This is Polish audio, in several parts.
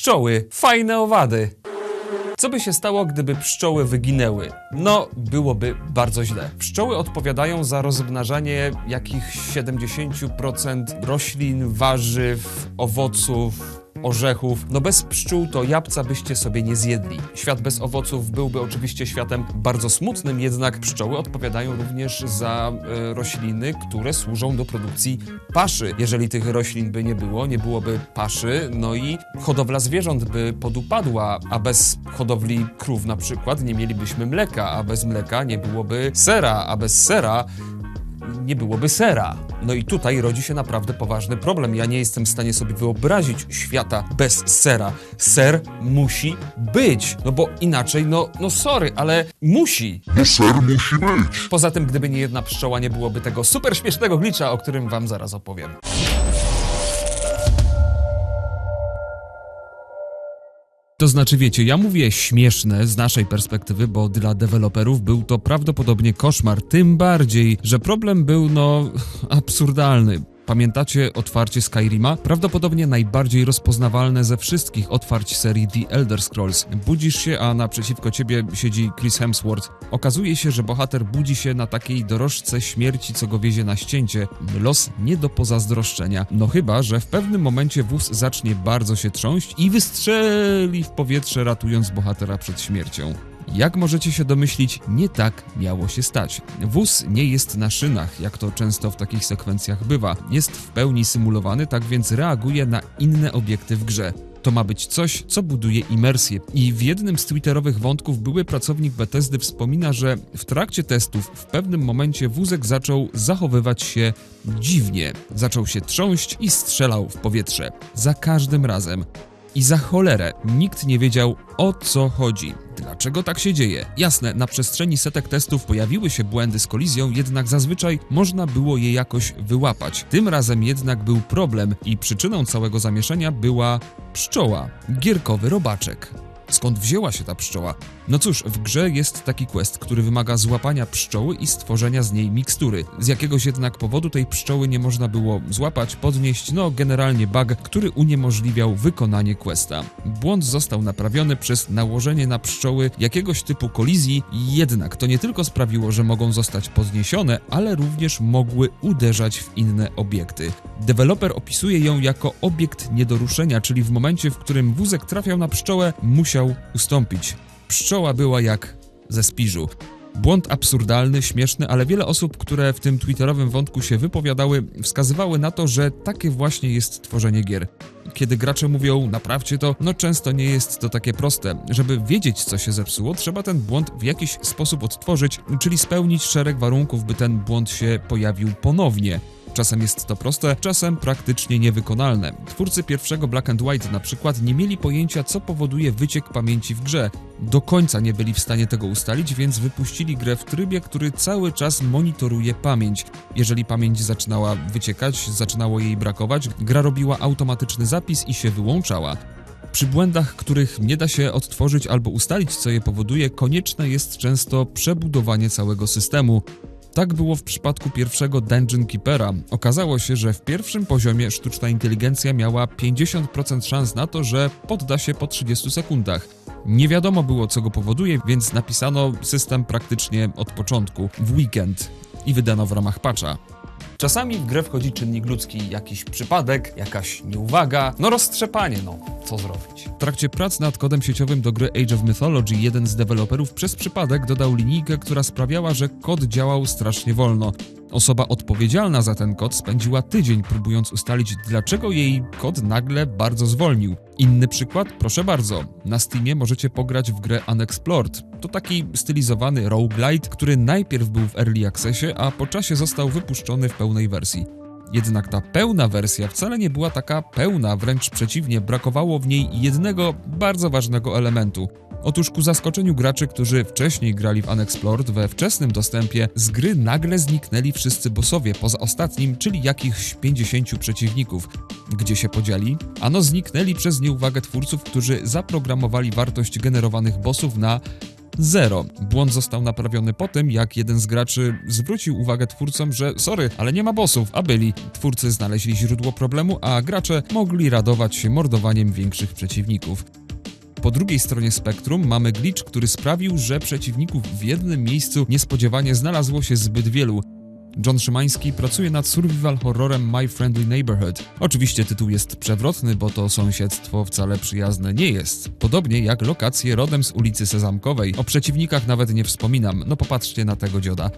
Pszczoły, fajne owady. Co by się stało, gdyby pszczoły wyginęły? No, byłoby bardzo źle. Pszczoły odpowiadają za rozmnażanie jakichś 70% roślin, warzyw, owoców, orzechów. No bez pszczół to jabłca byście sobie nie zjedli. Świat bez owoców byłby oczywiście światem bardzo smutnym, jednak pszczoły odpowiadają również za e, rośliny, które służą do produkcji paszy. Jeżeli tych roślin by nie było, nie byłoby paszy, no i hodowla zwierząt by podupadła, a bez hodowli krów na przykład nie mielibyśmy mleka, a bez mleka nie byłoby sera, a bez sera nie byłoby sera. No i tutaj rodzi się naprawdę poważny problem. Ja nie jestem w stanie sobie wyobrazić świata bez sera. Ser musi być, no bo inaczej, no, no sorry, ale musi. Bo ser musi być. Poza tym, gdyby nie jedna pszczoła, nie byłoby tego super śmiesznego glitcha, o którym wam zaraz opowiem. To znaczy, wiecie, ja mówię śmieszne z naszej perspektywy, bo dla deweloperów był to prawdopodobnie koszmar. Tym bardziej, że problem był, no, absurdalny. Pamiętacie otwarcie Skyrima? Prawdopodobnie najbardziej rozpoznawalne ze wszystkich otwarć serii The Elder Scrolls. Budzisz się, a naprzeciwko ciebie siedzi Chris Hemsworth. Okazuje się, że bohater budzi się na takiej dorożce śmierci, co go wiezie na ścięcie. Los nie do pozazdroszczenia. No chyba, że w pewnym momencie wóz zacznie bardzo się trząść i wystrzeli w powietrze, ratując bohatera przed śmiercią. Jak możecie się domyślić, nie tak miało się stać. Wóz nie jest na szynach, jak to często w takich sekwencjach bywa. Jest w pełni symulowany, tak więc reaguje na inne obiekty w grze. To ma być coś, co buduje imersję. I w jednym z twitterowych wątków były pracownik Bethesdy wspomina, że w trakcie testów w pewnym momencie wózek zaczął zachowywać się dziwnie. Zaczął się trząść i strzelał w powietrze. Za każdym razem. I za cholerę nikt nie wiedział o co chodzi. Dlaczego tak się dzieje? Jasne, na przestrzeni setek testów pojawiły się błędy z kolizją, jednak zazwyczaj można było je jakoś wyłapać. Tym razem jednak był problem i przyczyną całego zamieszania była pszczoła, gierkowy robaczek. Skąd wzięła się ta pszczoła? No cóż, w grze jest taki quest, który wymaga złapania pszczoły i stworzenia z niej mikstury. Z jakiegoś jednak powodu tej pszczoły nie można było złapać, podnieść, no generalnie bug, który uniemożliwiał wykonanie questa. Błąd został naprawiony przez nałożenie na pszczoły jakiegoś typu kolizji, jednak to nie tylko sprawiło, że mogą zostać podniesione, ale również mogły uderzać w inne obiekty. Deweloper opisuje ją jako obiekt nie do ruszenia, czyli w momencie, w którym wózek trafiał na pszczołę, musiał ustąpić. Pszczoła była jak ze spiżu. Błąd absurdalny, śmieszny, ale wiele osób, które w tym twitterowym wątku się wypowiadały, wskazywały na to, że takie właśnie jest tworzenie gier. Kiedy gracze mówią, naprawcie to, no często nie jest to takie proste. Żeby wiedzieć, co się zepsuło, trzeba ten błąd w jakiś sposób odtworzyć, czyli spełnić szereg warunków, by ten błąd się pojawił ponownie. Czasem jest to proste, czasem praktycznie niewykonalne. Twórcy pierwszego Black and White na przykład nie mieli pojęcia, co powoduje wyciek pamięci w grze. Do końca nie byli w stanie tego ustalić, więc wypuścili grę w trybie, który cały czas monitoruje pamięć. Jeżeli pamięć zaczynała wyciekać, zaczynało jej brakować, gra robiła automatyczny zapis i się wyłączała. Przy błędach, których nie da się odtworzyć albo ustalić, co je powoduje, konieczne jest często przebudowanie całego systemu. Tak było w przypadku pierwszego Dungeon Keepera. Okazało się, że w pierwszym poziomie sztuczna inteligencja miała 50% szans na to, że podda się po 30 sekundach. Nie wiadomo było, co go powoduje, więc napisano system praktycznie od początku, w weekend i wydano w ramach patcha. Czasami w grę wchodzi czynnik ludzki, jakiś przypadek, jakaś nieuwaga, no roztrzepanie, no co zrobić. W trakcie prac nad kodem sieciowym do gry Age of Mythology jeden z deweloperów przez przypadek dodał linijkę, która sprawiała, że kod działał strasznie wolno. Osoba odpowiedzialna za ten kod spędziła tydzień próbując ustalić, dlaczego jej kod nagle bardzo zwolnił. Inny przykład? Proszę bardzo. Na Steamie możecie pograć w grę Unexplored. To taki stylizowany roguelite, który najpierw był w Early Accessie, a po czasie został wypuszczony w pełnej wersji. Jednak ta pełna wersja wcale nie była taka pełna, wręcz przeciwnie, brakowało w niej jednego bardzo ważnego elementu. Otóż ku zaskoczeniu graczy, którzy wcześniej grali w Unexplored we wczesnym dostępie, z gry nagle zniknęli wszyscy bossowie, poza ostatnim, czyli jakichś 50 przeciwników. Gdzie się podzieli? Ano zniknęli przez nieuwagę twórców, którzy zaprogramowali wartość generowanych bossów na Zero. Błąd został naprawiony po tym, jak jeden z graczy zwrócił uwagę twórcom, że sorry, ale nie ma bossów, a byli. Twórcy znaleźli źródło problemu, a gracze mogli radować się mordowaniem większych przeciwników. Po drugiej stronie spektrum mamy glitch, który sprawił, że przeciwników w jednym miejscu niespodziewanie znalazło się zbyt wielu. John Szymański pracuje nad survival horrorem My Friendly Neighborhood. Oczywiście tytuł jest przewrotny, bo to sąsiedztwo wcale przyjazne nie jest. Podobnie jak lokacje rodem z ulicy Sezamkowej. O przeciwnikach nawet nie wspominam, no popatrzcie na tego dzioda.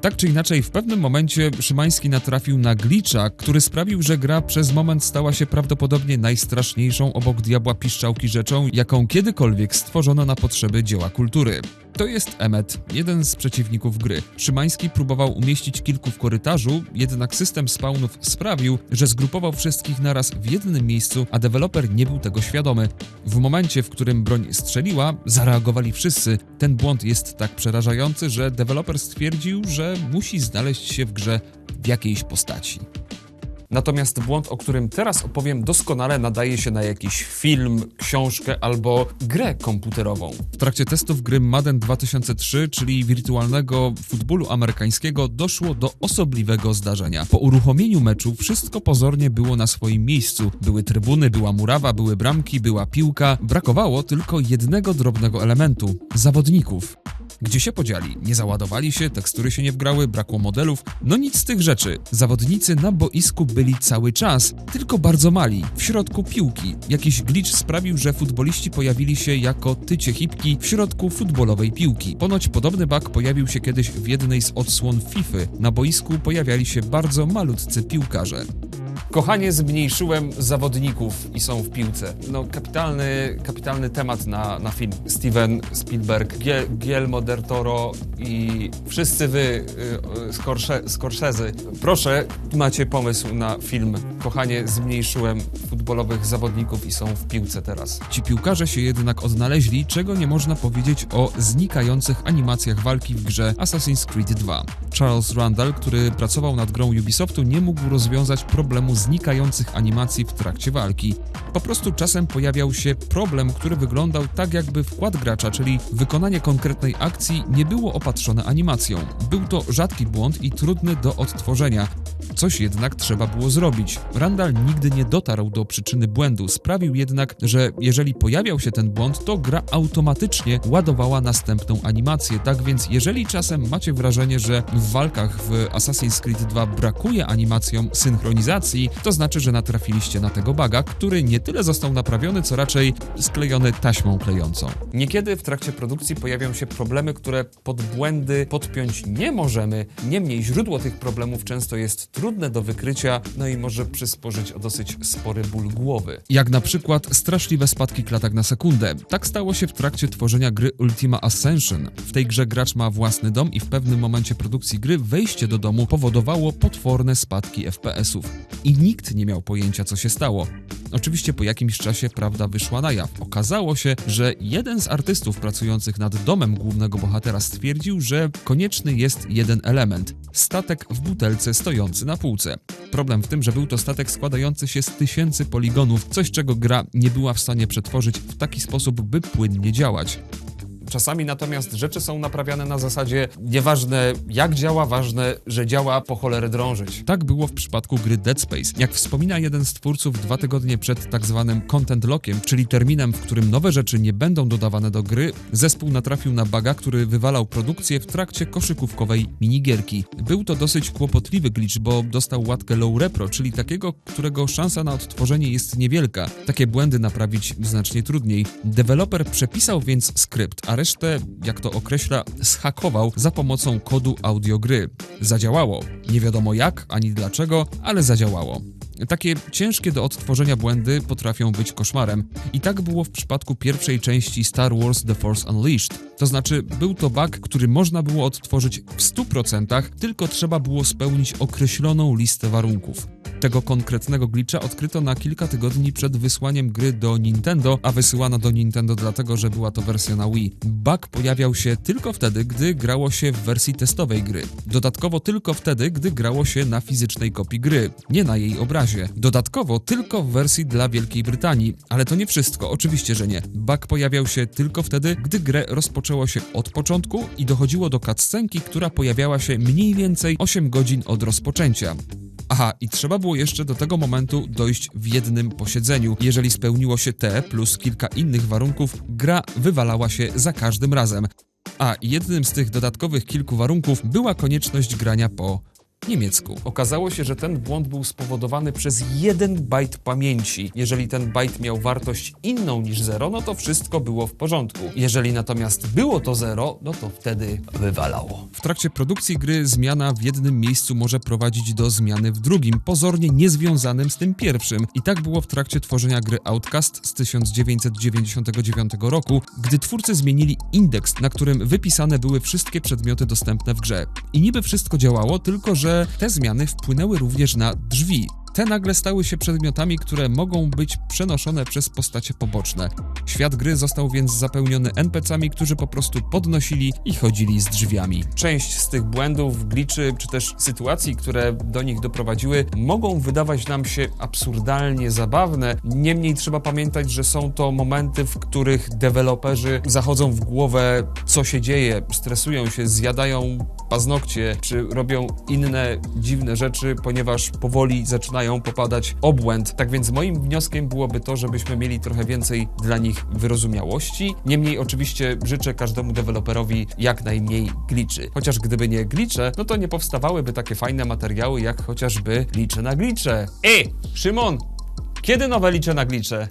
Tak czy inaczej, w pewnym momencie Szymański natrafił na glitcha, który sprawił, że gra przez moment stała się prawdopodobnie najstraszniejszą obok diabła piszczałki rzeczą, jaką kiedykolwiek stworzono na potrzeby dzieła kultury. To jest Emmet, jeden z przeciwników gry. Szymański próbował umieścić kilku w korytarzu, jednak system spawnów sprawił, że zgrupował wszystkich naraz w jednym miejscu, a deweloper nie był tego świadomy. W momencie, w którym broń strzeliła, zareagowali wszyscy. Ten błąd jest tak przerażający, że deweloper stwierdził, że musi znaleźć się w grze w jakiejś postaci. Natomiast błąd, o którym teraz opowiem, doskonale nadaje się na jakiś film, książkę albo grę komputerową. W trakcie testów gry Madden 2003, czyli wirtualnego futbolu amerykańskiego, doszło do osobliwego zdarzenia. Po uruchomieniu meczu wszystko pozornie było na swoim miejscu. Były trybuny, była murawa, były bramki, była piłka. Brakowało tylko jednego drobnego elementu zawodników. Gdzie się podzieli? Nie załadowali się, tekstury się nie wgrały, brakło modelów. No nic z tych rzeczy. Zawodnicy na boisku byli cały czas, tylko bardzo mali, w środku piłki. Jakiś glitch sprawił, że futboliści pojawili się jako tycie hipki w środku futbolowej piłki. Ponoć podobny bug pojawił się kiedyś w jednej z odsłon FIFA. Na boisku pojawiali się bardzo malutcy piłkarze. Kochanie, zmniejszyłem zawodników i są w piłce. No, kapitalny, kapitalny temat na, na film. Steven Spielberg, Giel, Guillermo del Toro i wszyscy wy, y, Scorse, Scorsese. Proszę, macie pomysł na film. Kochanie, zmniejszyłem futbolowych zawodników i są w piłce teraz. Ci piłkarze się jednak odnaleźli, czego nie można powiedzieć o znikających animacjach walki w grze Assassin's Creed 2. Charles Randall, który pracował nad grą Ubisoftu, nie mógł rozwiązać problemu znikających animacji w trakcie walki. Po prostu czasem pojawiał się problem, który wyglądał tak jakby wkład gracza, czyli wykonanie konkretnej akcji nie było opatrzone animacją. Był to rzadki błąd i trudny do odtworzenia. Coś jednak trzeba było zrobić. Randall nigdy nie dotarł do przyczyny błędu, sprawił jednak, że jeżeli pojawiał się ten błąd, to gra automatycznie ładowała następną animację. Tak więc jeżeli czasem macie wrażenie, że w walkach w Assassin's Creed 2 brakuje animacją synchronizacji, to znaczy, że natrafiliście na tego baga, który nie tyle został naprawiony, co raczej sklejony taśmą klejącą. Niekiedy w trakcie produkcji pojawią się problemy, które pod błędy podpiąć nie możemy, niemniej źródło tych problemów często jest trudne do wykrycia, no i może przysporzyć dosyć spory ból głowy. Jak na przykład straszliwe spadki klatek na sekundę. Tak stało się w trakcie tworzenia gry Ultima Ascension. W tej grze gracz ma własny dom i w pewnym momencie produkcji gry wejście do domu powodowało potworne spadki FPS-ów. I nikt nie miał pojęcia, co się stało. Oczywiście po jakimś czasie prawda wyszła na jaw. Okazało się, że jeden z artystów pracujących nad domem głównego bohatera stwierdził, że konieczny jest jeden element statek w butelce stojący na półce. Problem w tym, że był to statek składający się z tysięcy poligonów, coś czego gra nie była w stanie przetworzyć w taki sposób, by płynnie działać. Czasami natomiast rzeczy są naprawiane na zasadzie nieważne jak działa, ważne, że działa po cholerę drążyć. Tak było w przypadku gry Dead Space. Jak wspomina jeden z twórców dwa tygodnie przed tak zwanym content lockiem, czyli terminem, w którym nowe rzeczy nie będą dodawane do gry, zespół natrafił na baga, który wywalał produkcję w trakcie koszykówkowej minigierki. Był to dosyć kłopotliwy glitch, bo dostał łatkę low repro, czyli takiego, którego szansa na odtworzenie jest niewielka. Takie błędy naprawić znacznie trudniej. Deweloper przepisał więc skrypt, a resztę, jak to określa, zhakował za pomocą kodu audiogry. Zadziałało. Nie wiadomo jak ani dlaczego, ale zadziałało. Takie ciężkie do odtworzenia błędy potrafią być koszmarem. I tak było w przypadku pierwszej części Star Wars The Force Unleashed. To znaczy, był to bug, który można było odtworzyć w 100%, tylko trzeba było spełnić określoną listę warunków. Tego konkretnego glitcha odkryto na kilka tygodni przed wysłaniem gry do Nintendo, a wysyłana do Nintendo dlatego, że była to wersja na Wii. Bug pojawiał się tylko wtedy, gdy grało się w wersji testowej gry. Dodatkowo tylko wtedy, gdy grało się na fizycznej kopii gry, nie na jej obrazie. Dodatkowo tylko w wersji dla Wielkiej Brytanii, ale to nie wszystko, oczywiście, że nie. Bug pojawiał się tylko wtedy, gdy grę rozpoczęło się od początku i dochodziło do cutscenki, która pojawiała się mniej więcej 8 godzin od rozpoczęcia. Aha, i trzeba było jeszcze do tego momentu dojść w jednym posiedzeniu. Jeżeli spełniło się te plus kilka innych warunków, gra wywalała się za każdym razem. A jednym z tych dodatkowych kilku warunków była konieczność grania po niemiecku. Okazało się, że ten błąd był spowodowany przez jeden bajt pamięci. Jeżeli ten bajt miał wartość inną niż 0, no to wszystko było w porządku. Jeżeli natomiast było to 0, no to wtedy wywalało. W trakcie produkcji gry zmiana w jednym miejscu może prowadzić do zmiany w drugim, pozornie niezwiązanym z tym pierwszym. I tak było w trakcie tworzenia gry Outcast z 1999 roku, gdy twórcy zmienili indeks, na którym wypisane były wszystkie przedmioty dostępne w grze. I niby wszystko działało, tylko że te zmiany wpłynęły również na drzwi. Te nagle stały się przedmiotami, które mogą być przenoszone przez postacie poboczne. Świat gry został więc zapełniony NPC-ami, którzy po prostu podnosili i chodzili z drzwiami. Część z tych błędów, gliczy czy też sytuacji, które do nich doprowadziły, mogą wydawać nam się absurdalnie zabawne. Niemniej trzeba pamiętać, że są to momenty, w których deweloperzy zachodzą w głowę, co się dzieje, stresują się, zjadają paznokcie, czy robią inne dziwne rzeczy, ponieważ powoli zaczynają popadać obłęd. Tak więc moim wnioskiem byłoby to, żebyśmy mieli trochę więcej dla nich wyrozumiałości. Niemniej oczywiście życzę każdemu deweloperowi jak najmniej gliczy. Chociaż gdyby nie glicze, no to nie powstawałyby takie fajne materiały jak chociażby licze na glicze. Ej, Szymon, kiedy nowe licze na glicze?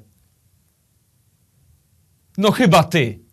No chyba ty.